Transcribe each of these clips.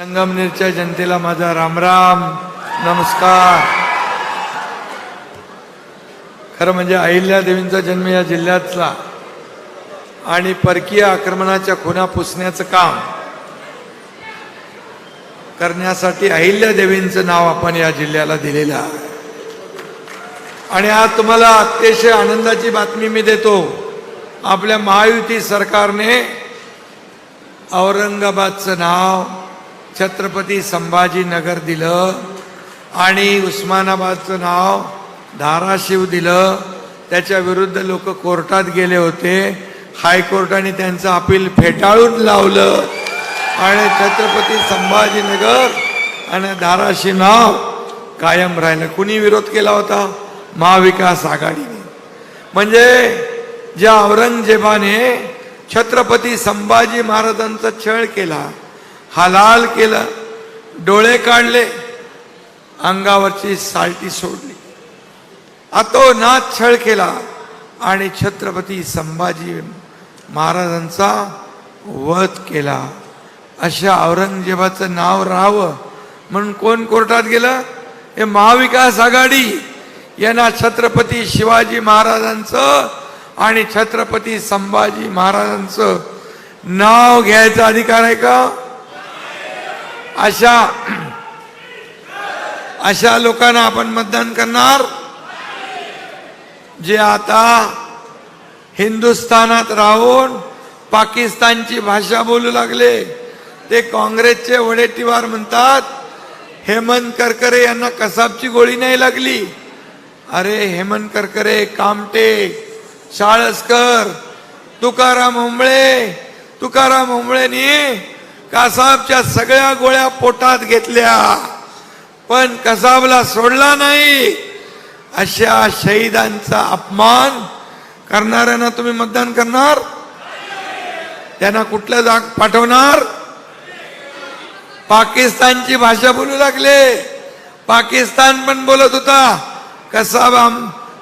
संगमनेरच्या जनतेला माझा रामराम नमस्कार. खरं म्हणजे अहिल्या देवींचा जन्म या जिल्ह्यातला आणि परकीय आक्रमणाच्या खुना पुसण्याचं काम करण्यासाठी अहिल्या देवींचं नाव आपण या जिल्ह्याला दिलेलं आहे. आणि आज तुम्हाला अतिशय आनंदाची बातमी मी देतो. आपल्या महायुती सरकारने औरंगाबादचं नाव छत्रपती संभाजीनगर दिलं आणि उस्मानाबादचं नाव धाराशिव दिलं. त्याच्या विरुद्ध लोक कोर्टात गेले होते. हायकोर्टाने त्यांचं अपील फेटाळून लावलं. आणि छत्रपती संभाजीनगर आणि धाराशिव नाव कायम राहिलं. कुणी विरोध केला होता? महाविकास आघाडीने. म्हणजे ज्या औरंगजेबाने छत्रपती संभाजी महाराजांचा छळ केला हलाल केलं डोळे काढले अंगावरची सालटी सोडली. अतोनात छळ केला आणि छत्रपती संभाजी महाराजांचा वध केला. अशा औरंगजेबाचं नाव राहावं म्हणून कोण कोर्टात गेलं? हे महाविकास आघाडी. यांना छत्रपती शिवाजी महाराजांचं आणि छत्रपती संभाजी महाराजांचं नाव घ्यायचा अधिकार आहे का? अशा अशा लोकांना आपण मतदान करणार जे आता हिंदुस्थानात राहून पाकिस्तानची भाषा बोलू लागले. ते काँग्रेसचे वडेट्टीवार म्हणतात हेमंत करकरे यांना कसाबची गोळी नाही लागली. अरे हेमंत करकरे कामटे शाळसकर तुकाराम होंबळे तुकाराम होंबळेनी कसाबच्या सगळ्या गोळ्या पोटात घेतल्या. पण कसाबला सोडला नाही. अशा शहीदांचा अपमान करणाऱ्यांना तुम्ही मतदान करणार? त्यांना कुठल्या जाग पाठवणार? पाकिस्तानची भाषा बोलू लागले. पाकिस्तान पण बोलत होता कसाब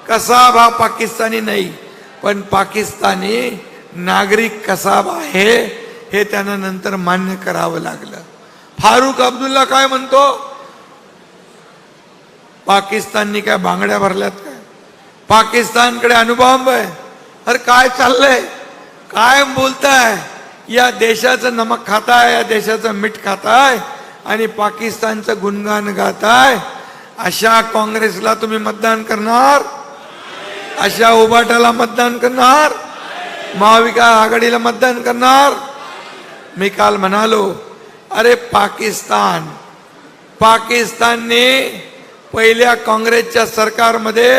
कसाब हा पाकिस्तानी नाही पण पाकिस्तानी नागरिक कसाब आहे. हे त्यांना नंतर मान्य करावं लागलं. फारुख अब्दुल्ला काय म्हणतो? पाकिस्ताननी काय बांगड्या भरल्यात काय? पाकिस्तानकडे अणुबॉम्ब आहे. अरे काय चाललंय? काय बोलताय. या देशाचं नमक खाताय या देशाचं मीठ खाताय आणि पाकिस्तानचं गुणगान गाताय. अशा काँग्रेसला तुम्ही मतदान करणार? अशा उबाटाला मतदान करणार? महाविकास आघाडीला मतदान करणार? मी काल म्हणालो अरे पाकिस्तान पाकिस्तानने पहिल्या काँग्रेसच्या सरकारमध्ये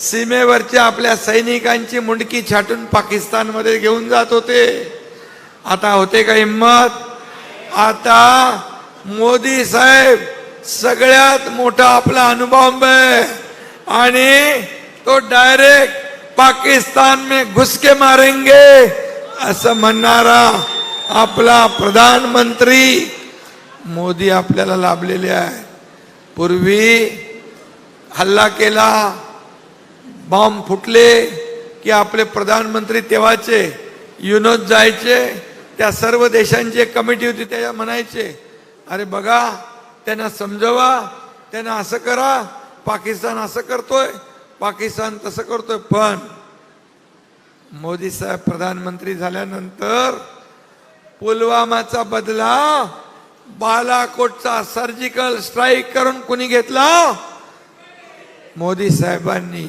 सीमेवरच्या आपल्या सैनिकांची मुंडकी छाटून पाकिस्तानमध्ये घेऊन जात होते. आता होते का हिंमत आता मोदी साहेब सगळ्यात मोठा आपला अनुभव आहे आणि तो डायरेक्ट पाकिस्तान में घुसके मारेंगे असं म्हणणारा आपला प्रधानमंत्री मोदी आपल्याला लाभलेले आहे पूर्वी हल्ला केला बॉम्ब फुटले की आपले प्रधानमंत्री तेव्हाचे युनोत जायचे त्या सर्व देशांची एक कमिटी होती त्या म्हणायचे अरे बघा त्यांना समजवा त्यांना असं करा पाकिस्तान असं करतोय पाकिस्तान तसं करतोय. पण मोदी साहेब प्रधानमंत्री झाल्यानंतर पुलवामाचा बदला बालाकोटचा सर्जिकल स्ट्राईक करून कुणी घेतला? मोदी साहेबांनी.